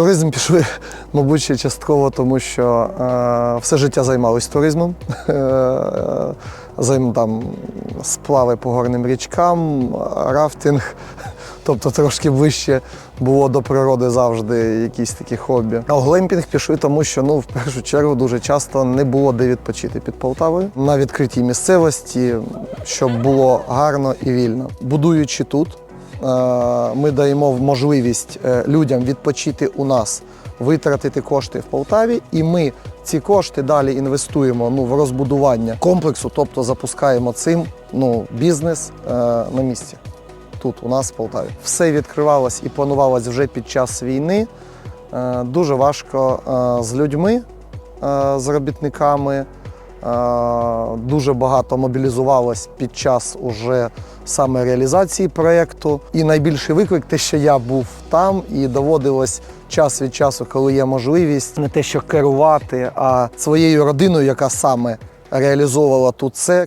туризм пішли, мабуть, ще частково, тому що е, все життя займалось туризмом. Е, займ, там, сплави по горним річкам, рафтинг, тобто трошки ближче було до природи завжди якісь такі хобі. А глемпінг пішли, тому що ну, в першу чергу дуже часто не було де відпочити під Полтавою на відкритій місцевості, щоб було гарно і вільно. Будуючи тут, ми даємо можливість е, людям відпочити у нас, витратити кошти в Полтаві, і ми ці кошти далі інвестуємо ну, в розбудування комплексу, тобто запускаємо цим ну, бізнес е, на місці. Тут у нас в Полтаві. Все відкривалось і планувалось вже під час війни. Е, Дуже важко е, з людьми, е, з робітниками. Е, Дуже багато мобілізувалось під час уже саме реалізації проєкту. І найбільший виклик те, що я був там, і доводилось час від часу, коли є можливість, не те, що керувати, а своєю родиною, яка саме реалізовувала тут це.